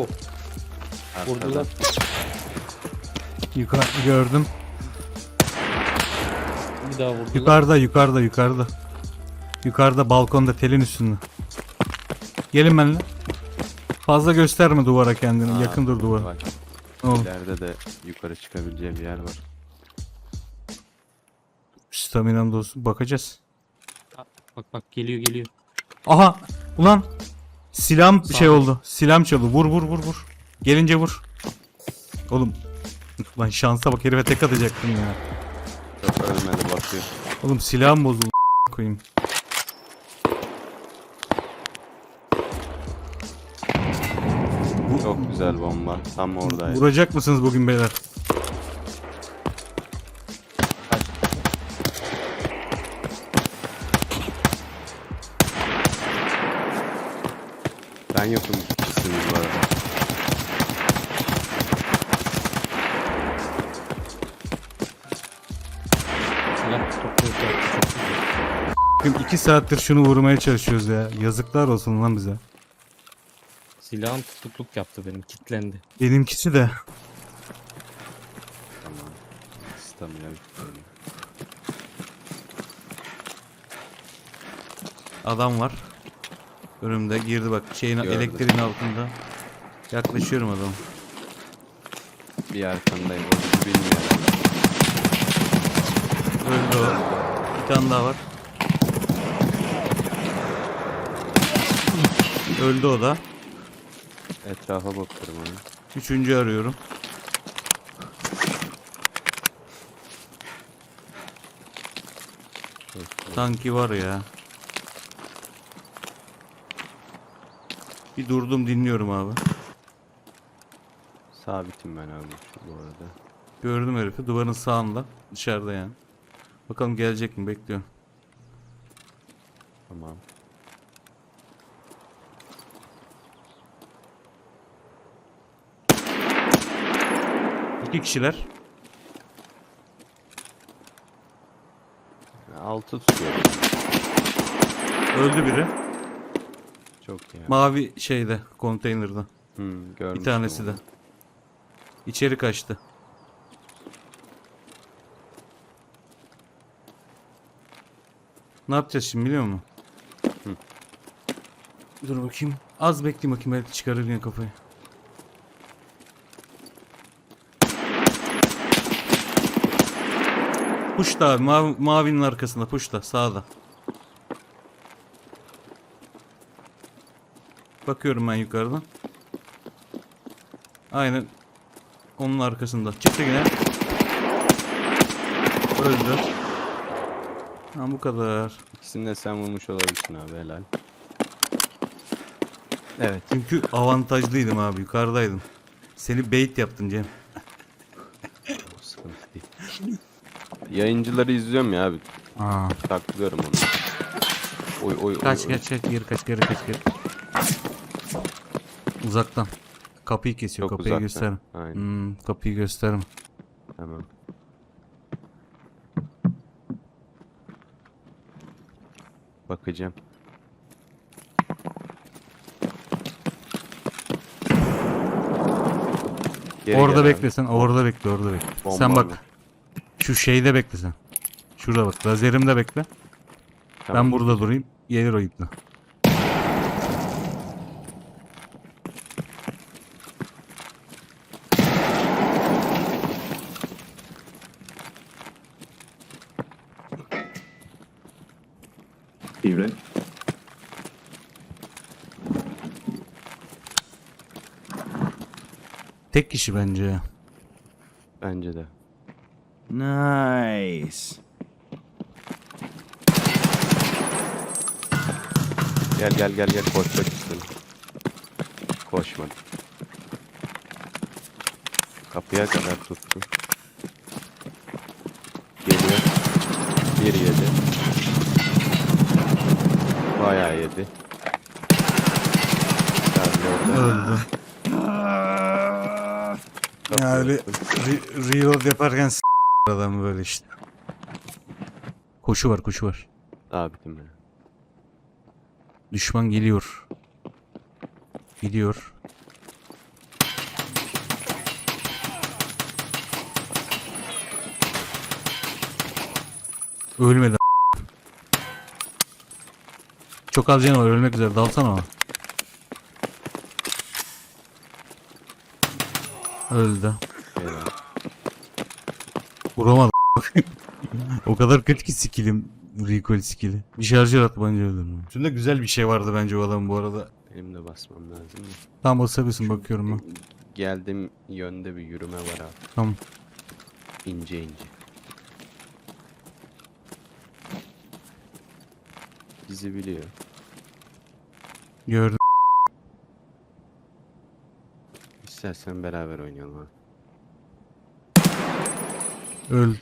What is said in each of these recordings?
Arkada. Vurdular. Yukarı gördüm. Bir daha vurdular. Yukarıda yukarıda yukarıda. Yukarıda balkonda telin üstünde. Gelin benimle. Fazla gösterme duvara kendini. Aa, Yakın dur duvara. Bak Oğlum ileride de yukarı çıkabileceği bir yer var. staminam da olsun. Bakacağız. Bak bak geliyor geliyor. Aha! Ulan! Silahım Sağ şey ol. oldu. Silahım çaldı. Vur vur vur vur. Gelince vur. Oğlum. Lan şansa bak herife tek atacaktım ya. Yok ölmedi bakıyor. Oğlum silahım bozuldu. koyayım. Çok güzel bomba. Tam oradaydı. Vuracak mısınız bugün beyler? İkisiniz bu arada. Bakın iki saattir şunu vurmaya çalışıyoruz ya. Yazıklar olsun lan bize. Silahım tutukluk yaptı benim. Kitlendi. Benimkisi de. Tamam. Stamina bitti. Adam var. Önümde girdi bak şeyin Gördüm. elektriğin altında. Yaklaşıyorum adam. Bir arkandayım. Onu bilmiyorum. Öldü o. Bir tane daha var. Öldü o da. Etrafa bakıyorum onu. Üçüncü arıyorum. Sanki var ya. Bir durdum dinliyorum abi. Sabitim ben abi şu bu arada. Gördüm herifi duvarın sağında. Dışarıda yani. Bakalım gelecek mi bekliyorum. Tamam. İki kişiler. Altı tutuyorum. Öldü biri. Çok iyi. Mavi şeyde konteynerde. Hmm, Bir tanesi de. İçeri kaçtı. Ne yapacağız şimdi biliyor musun? Hı. Dur bakayım. Az bekleyeyim bakayım belki çıkarır yine kafayı. Puşta abi mavi, mavinin arkasında puşta sağda. Bakıyorum ben yukarıdan. Aynen onun arkasında. Çıktı yine. Öldü. Ha bu kadar. İkisini de sen vurmuş olabilirsin abi helal. Evet. Çünkü avantajlıydım abi yukarıdaydım. Seni bait yaptım Cem. Sıkıntı değil. Yayıncıları izliyorum ya abi. Aa. Taklıyorum onu. Oy oy oy. Kaç oy. kaç kaç geri kaç geri kaç geri. Uzaktan. Kapıyı kesiyor Çok kapıyı uzaktan. göster. Aynen. Hmm, kapıyı gösterme. Tamam. Bakacağım. Geri orada gel abi. bekle sen orada bekle orada bekle. Bomba sen bak şu şeyde bekle sen. Şurada bak lazerimde bekle. Tamam. Ben burada durayım. Gelir o ipne. Evening. Tek kişi bence. Bence de. Nice. Gel gel gel gel koşmak istedim. Koşmadı. Kapıya kadar tuttu. Geliyor. Bir yedi. Bayağı yedi. Öldü. Yani re re reload yaparken s böyle işte. Koşu var koşu var. Daha bitim ben. Düşman geliyor. Gidiyor. Ölmedi. Çok az canı var ölmek üzere dalsana ama. Öldü. Helal. Vuramadı. o kadar kötü ki skillim. Recoil skilli. Bir şarjör at bence öldürürüm. Üstünde güzel bir şey vardı bence o adamın bu arada. Benim de basmam lazım. Tam basabilirsin bakıyorum ben. Geldim yönde bir yürüme var abi. Tamam. İnce ince. Bizi biliyor. Gördüm. İstersen beraber oynayalım abi. Öl.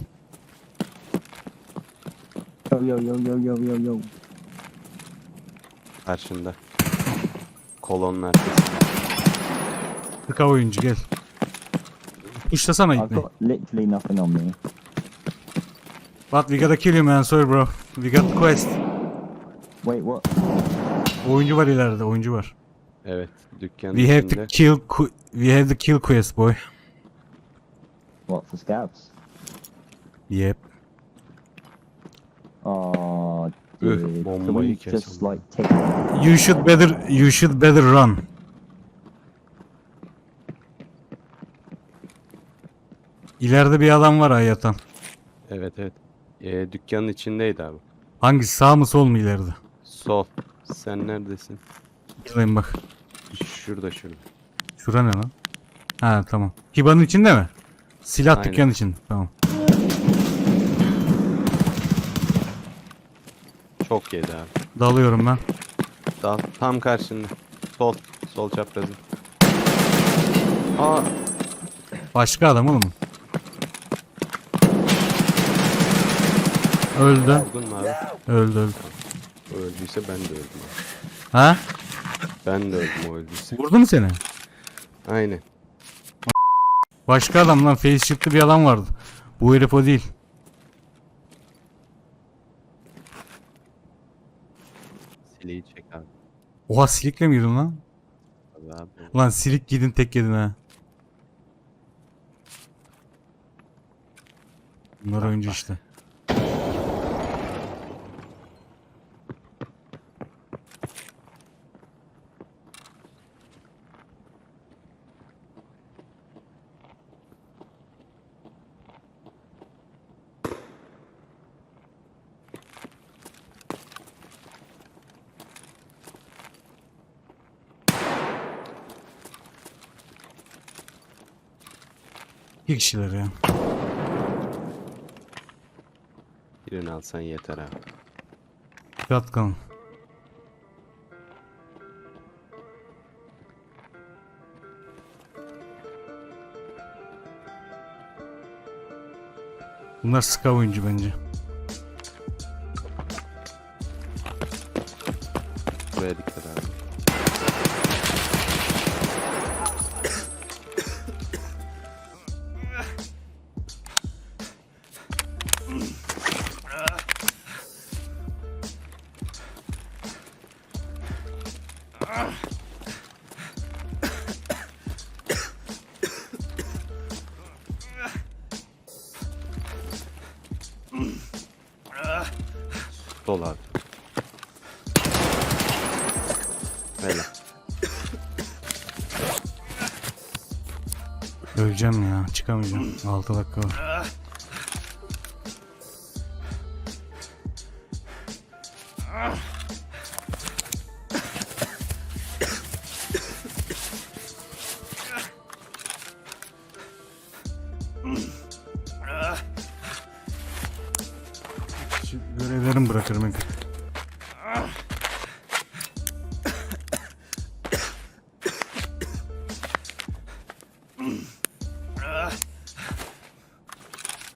Yo yo yo yo yo yo yo. Karşında. Kolonun arkasında. Tıka oyuncu gel. Tuşlasana I've ipni. got literally nothing on me. But we gotta kill you man sorry bro. We got quest. Wait, what? Oyuncu var ileride oyuncu var. Evet. Dükkanın We have içinde. to kill qu- we have to kill quest boy. What for scouts? Yep. Oh, Üf, dude. Can bombayı we kes just like take? You should better you should better run. İleride bir adam var ha yatan. Evet evet. Ee, dükkanın içindeydi abi. Hangisi sağ mı sol mu ileride? Sol. Sen neredesin? Buradayım bak. Şurada şurada. Şura ne lan? Ha tamam. Hibanın içinde mi? Silah Aynen. dükkanın için. Tamam. Çok yedi abi. Dalıyorum ben. Dal. Tam karşında. Sol. Sol çaprazı. Aa. Başka adam oğlum. Öldü. Mu abi? Öldü öldü. Öldüyse ben de öldüm. Ha? Ben de öldüm o öldüyse. Vurdu mu seni? Aynen. Başka adam lan face shift'li bir adam vardı. Bu herif o değil. Sileği çek abi. Oha silikle mi girdin lan? Abi abi. Lan silik gidin tek yedin ha. Bunlar oyuncu işte. İki kişiler ya. Birini alsan yeter abi. Shotgun. Bunlar ska oyuncu bence. Buraya dikkat abi. Sol abi. Helal. Öleceğim ya. Çıkamayacağım. 6 dakika var. Görevlerimi bırakırım. ilk.